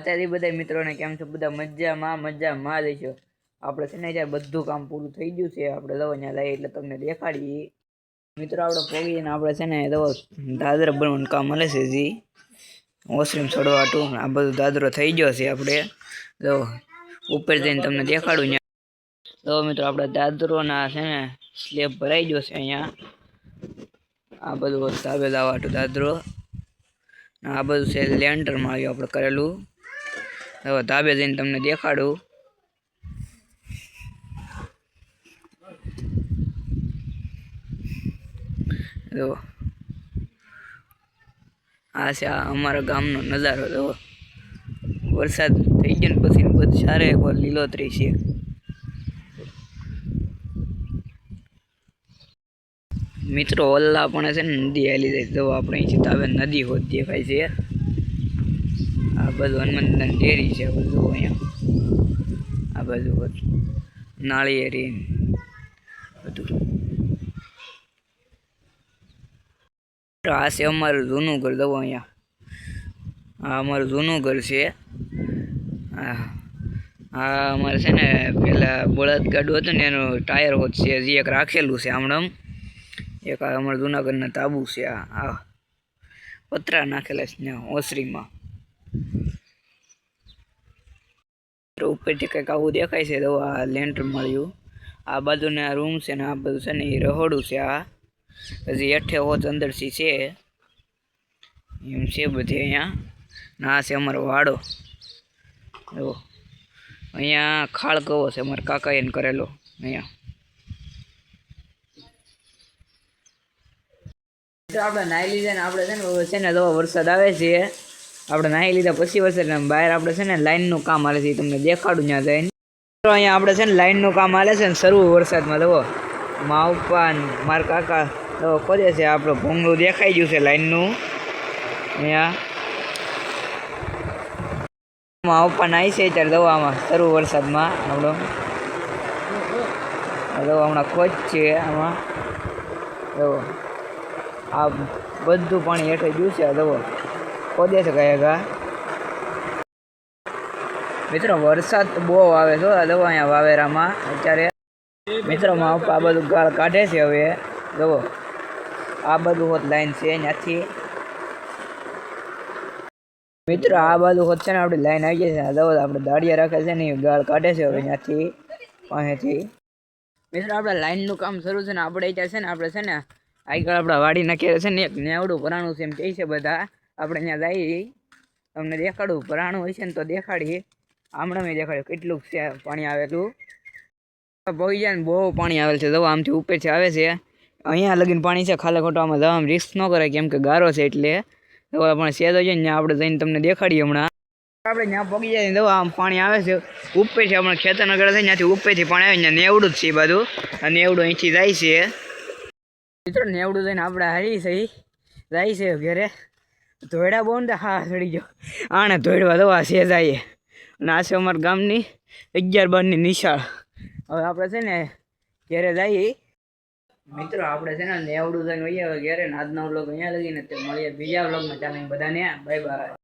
અત્યારે બધા મિત્રોને કેમ છે? બધા મજામાં મજામાં લેશો આપણે છે ને જ્યારે બધું કામ પૂરું થઈ ગયું છે. આપણે દવા અહીંયા લઈએ એટલે તમને દેખાડીએ મિત્રો, આપણે પોગીને આપણે છે ને દવા દાદરા બનવાનું કામ મળે છે જી. વોશરૂમ છોડવાટું આ બધું દાદરો થઈ ગયો છે આપણે. તો ઉપર જઈને તમને દેખાડું ત્યાં તો મિત્રો, આપણે દાદરોના છે ને સ્લેબ ભરાઈ ગયો છે અહીંયા. આ બધું હાટું દાદરો. આ બધું છે લેન્ટર માર્યું આપણે કરેલું. હવે ધાબે જઈને તમને દેખાડું. જો. આ છે આ અમારા ગામનો નજારો, જો. વરસાદ થઈ ગયો ને પછી બધું સારે લીલોતરી છે. મિત્રો ઓલ્લા પણ છે ને નદી હાલી જાય. જો, આપણે અહીંથી તાવે નદી હોત દેખાય છે. આ બધું હનુમંતન ડેરી છે, બધું અહીંયા. આ બધું હોત નાળિયેરી, બધું. આ છે અમારું જૂનું ઘર દવો અહીંયા. આ અમારું જૂનું ઘર છે. આ આ અમારે છે ને પેલા બળદ ગાડું હતું ને એનું ટાયર હોત છે, હજી એક રાખેલું છે હમણાં એક અમારા જૂનાગઢના તાબુ છે, આ પતરા નાખેલા છે ને ઓસરીમાં. તો ઉપરથી કંઈક આવું દેખાય છે તો આ લેન્ટર મળ્યું. આ બાજુને આ રૂમ છે ને આ બધું છે ને એ રહોડું છે આ. હજી એઠે હોત અંદરથી છે. એમ છે બધી અહીંયા. ના છે અમારો વાડો. જો અહીંયા ખાળ કવો છે અમારા કાકા એને કરેલો. અહીંયા. આપણે નાહી લીધા આપણે છે ને છે ને તો વરસાદ આવે છે. આપણે નાહી લીધા પછી વરસાદ ને બહાર આપણે છે ને લાઈનનું કામ હાલે છે તમને દેખાડું ત્યાં જઈને. અહીંયા આપણે છે ને લાઈનનું કામ હાલે છે ને શરૂ વરસાદમાં, જુઓ. માવપા મારા કાકા તો કરે છે આપણું ભૂંગળું, દેખાઈ ગયું છે લાઈનનું અહીંયા. માવપા આવી છે ત્યારે દવામાં શરૂ વરસાદમાં, આપણો. દવા હમણાં ખોજ છે આમાં આ બધું પાણી હેઠળ ગયું છે, આ દવો ખોદે છે કયા ગા? મિત્રો, વરસાદ બહુ આવે છે દવા અહીંયા વાવેરામાં. અત્યારે પપ્પા આ બધું ગાળ કાઢે છે હવે. જુઓ આ બધું હોત લાઈન છે ત્યાંથી. મિત્રો, આ બાજુ હોત છે ને, આપણી લાઈન આવી જાય છે. દવા આપણે દાડિયા રાખે છે ને ગાળ કાઢે છે હવે ત્યાંથી, પાસેથી. મિત્રો, આપણે લાઈનનું કામ શરૂ છે ને, આપણે અત્યારે છે ને, આપણે છે ને, આગળ આપણા વાડી નાખીએ છે ને, એક નેવડું ભરાણું છે એમ કહે છે બધા. આપણે ત્યાં જઈએ તમને દેખાડું, ભરાણું હોય છે ને તો દેખાડીએ. હમણાં મેં દેખાડ્યું, કેટલું છે પાણી આવેલું. ને બહુ પાણી આવેલ છે, દવા આમથી ઉપરથી આવે છે. અહીંયા લગીને પાણી છે, ખાલે ખોટો આમાં દવા રિસ્ક ન કરે કેમ કે ગારો છે એટલે. દવા પણ સેદ હોય ને આપણે જઈને તમને દેખાડીએ હમણાં. આપણે ત્યાં પગી જાય દવા આમ પાણી આવે છે, ઉપરથી આપણે ખેતર નગર થાય ત્યાંથી ઉપરથી પાણી આવે ત્યાં નેવડું જ છે બધું. અને નેવડું અહીંથી જાય છે. મિત્રો, નેવડું જઈને આપણે હારી સહી જાય છે ઘરે. ધોયડા બહુ ને હા ચડી ગયો આને ધોયડવા દવા છે જાય અને આ છે અમારા ગામની અગિયાર બારની નિશાળ. હવે આપણે છે ને ઘેરે જઈએ. મિત્રો, આપણે છે ને નેવડું થઈને હોઈએ હવે ઘરે ને આજનો વ્લોગ અહીંયા લગીને. મળીએ બીજા વ્લોગમાં ચાલે બધાને, બાય બાય.